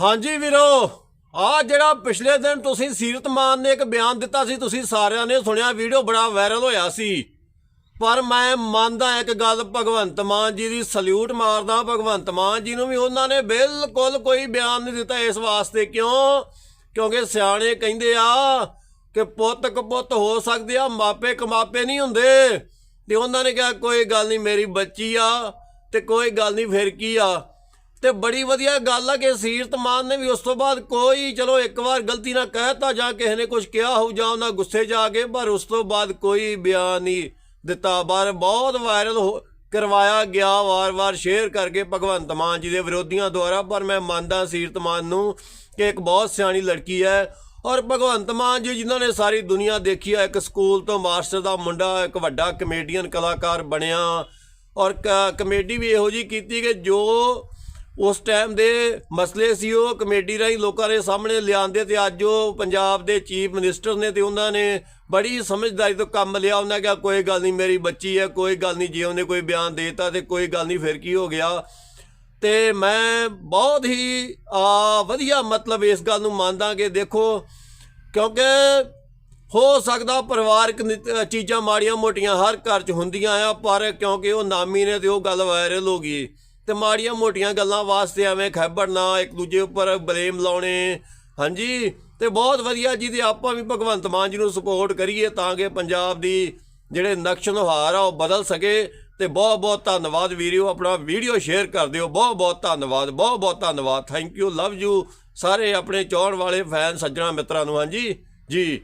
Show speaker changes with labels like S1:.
S1: ਹਾਂਜੀ ਵੀਰੋ ਆ ਜਿਹੜਾ ਪਿਛਲੇ ਦਿਨ ਤੁਸੀਂ ਸੀਰਤ ਮਾਨ ਨੇ ਇੱਕ ਬਿਆਨ ਦਿੱਤਾ ਸੀ, ਤੁਸੀਂ ਸਾਰਿਆਂ ਨੇ ਸੁਣਿਆ, ਵੀਡੀਓ ਬੜਾ ਵਾਇਰਲ ਹੋਇਆ ਸੀ। ਪਰ ਮੈਂ ਮੰਨਦਾ ਇੱਕ ਗੱਲ, ਭਗਵੰਤ ਮਾਨ ਜੀ ਦੀ ਸਲੂਟ ਮਾਰਦਾ, ਭਗਵੰਤ ਮਾਨ ਜੀ ਨੂੰ ਵੀ ਉਹਨਾਂ ਨੇ ਬਿਲਕੁਲ ਕੋਈ ਬਿਆਨ ਨਹੀਂ ਦਿੱਤਾ ਇਸ ਵਾਸਤੇ। ਕਿਉਂ? ਕਿਉਂਕਿ ਸਿਆਣੇ ਕਹਿੰਦੇ ਆ ਕਿ ਪੁੱਤ ਕਪੁੱਤ ਹੋ ਸਕਦੇ ਆ, ਮਾਪੇ ਕਮਾਪੇ ਨਹੀਂ ਹੁੰਦੇ। ਤੇ ਉਹਨਾਂ ਨੇ ਕਿਹਾ, ਕੋਈ ਗੱਲ ਨਹੀਂ, ਮੇਰੀ ਬੱਚੀ ਆ ਤੇ ਕੋਈ ਗੱਲ ਨਹੀਂ, ਫਿਰ ਕੀ ਆ? ਤੇ ਬੜੀ ਵਧੀਆ ਗੱਲ ਆ ਕਿ ਸੀਰਤ ਮਾਨ ਨੇ ਵੀ ਉਸ ਤੋਂ ਬਾਅਦ ਕੋਈ, ਚਲੋ ਇੱਕ ਵਾਰ ਗਲਤੀ ਨਾਲ ਕਹਿਤਾ ਜਾਂ ਕਿਸੇ ਨੇ ਕੁਝ ਕਿਹਾ ਹੋਊ ਜਾਂ ਉਹਨਾਂ ਗੁੱਸੇ 'ਚ ਆ ਗਏ ਪਰ ਉਸ ਤੋਂ ਬਾਅਦ ਕੋਈ ਬਿਆਨ ਨਹੀਂ ਦਿੱਤਾ। ਬਾਰ ਬਹੁਤ ਵਾਇਰਲ ਹੋ- ਕਰਵਾਇਆ ਗਿਆ, ਵਾਰ-ਵਾਰ ਸ਼ੇਅਰ ਕਰਕੇ ਭਗਵੰਤ ਮਾਨ ਜੀ ਦੇ ਵਿਰੋਧੀਆਂ ਦੁਆਰਾ, ਪਰ ਮੈਂ ਮੰਨਦਾ ਸੀਰਤ ਮਾਨ ਨੂੰ ਕਿ ਇੱਕ ਬਹੁਤ ਸਿਆਣੀ ਲੜਕੀ ਹੈ ਔਰ ਭਗਵੰਤ ਮਾਨ ਜੀ ਜਿਨ੍ਹਾਂ ਨੇ ਸਾਰੀ ਦੁਨੀਆ ਦੇਖੀ ਆ, ਇੱਕ ਸਕੂਲ ਤੋਂ ਮਾਸਟਰ ਦਾ ਮੁੰਡਾ, ਇੱਕ ਵੱਡਾ ਕਮੇਡੀਅਨ ਕਲਾਕਾਰ ਬਣਿਆ ਔਰ ਕ- ਕਮੇਡੀ ਵੀ ਇਹੋ ਜੀ ਕੀਤੀ ਕਿ ਜੋ ਉਸ ਟਾਈਮ ਦੇ ਮਸਲੇ ਸੀ ਉਹ ਕਮੇਡੀ ਰਾਹੀਂ ਲੋਕਾਂ ਦੇ ਸਾਹਮਣੇ ਲਿਆਂਦੇ ਤੇ ਅੱਜ ਉਹ ਪੰਜਾਬ ਦੇ ਚੀਫ ਮਿਨਿਸਟਰ ਨੇ ਤੇ ਉਹਨਾਂ ਨੇ ਬੜੀ ਸਮਝਦਾਰੀ ਤੋਂ ਕੰਮ ਲਿਆ। ਉਹਨਾਂ ਕਿਹਾ, ਕੋਈ ਗੱਲ ਨਹੀਂ, ਮੇਰੀ ਬੱਚੀ ਹੈ, ਕੋਈ ਗੱਲ ਨਹੀਂ, ਜੇ ਉਹਨੇ ਕੋਈ ਬਿਆਨ ਦੇਤਾ ਤੇ ਕੋਈ ਗੱਲ ਨਹੀਂ, ਫਿਰ ਕੀ ਹੋ ਗਿਆ? ਤੇ ਮੈਂ ਬਹੁਤ ਹੀ, ਆ, ਵਧੀਆ ਮਤਲਬ ਇਸ ਗੱਲ ਨੂੰ ਮੰਨਦਾ ਕਿ ਦੇਖੋ, ਕਿਉਂਕਿ ਹੋ ਸਕਦਾ ਪਰਿਵਾਰਕ ਚੀਜ਼ਾਂ ਮਾੜੀਆਂ ਮੋਟੀਆਂ ਹਰ ਘਰ 'ਚ ਹੁੰਦੀਆਂ ਆ, ਪਰ ਕਿਉਂਕਿ ਉਹ ਨਾਮੀ ਨੇ ਤੇ ਉਹ ਗੱਲ ਵਾਇਰਲ ਹੋ ਗਈ। ਤੇ ਮਾੜੀਆਂ ਮੋਟੀਆਂ ਗੱਲਾਂ ਵਾਸਤੇ ਐਵੇਂ ਖੈਬੜਨਾ ਇੱਕ ਦੂਜੇ ਉੱਪਰ ਬਲੇਮ ਲਾਉਣੇ। ਹਾਂਜੀ? ਤੇ ਬਹੁਤ ਵਧੀਆ ਜੀ, ਤੇ ਆਪਾਂ ਵੀ ਭਗਵੰਤ ਮਾਨ ਜੀ ਨੂੰ ਸਪੋਰਟ ਕਰੀਏ ਤਾਂ ਕਿ ਪੰਜਾਬ ਦੀ ਜਿਹੜੇ ਨਕਸ਼ ਨੁਹਾਰ ਆ, ਉਹ ਬਦਲ ਸਕੇ। ਤੇ ਬਹੁਤ ਬਹੁਤ ਧੰਨਵਾਦ ਵੀਰਿਓ, ਆਪਣਾ ਵੀਡੀਓ ਸ਼ੇਅਰ ਕਰ ਦਿਓ। ਬਹੁਤ ਬਹੁਤ ਧੰਨਵਾਦ ਬਹੁਤ ਬਹੁਤ ਧੰਨਵਾਦ। ਥੈਂਕ ਯੂ ਲਵ ਯੂ ਸਾਰੇ ਆਪਣੇ ਚਾਹਣ ਵਾਲੇ ਫੈਨ ਸੱਜਣਾ ਮਿੱਤਰਾਂ ਨੂੰ। ਹਾਂਜੀ? ਜੀ।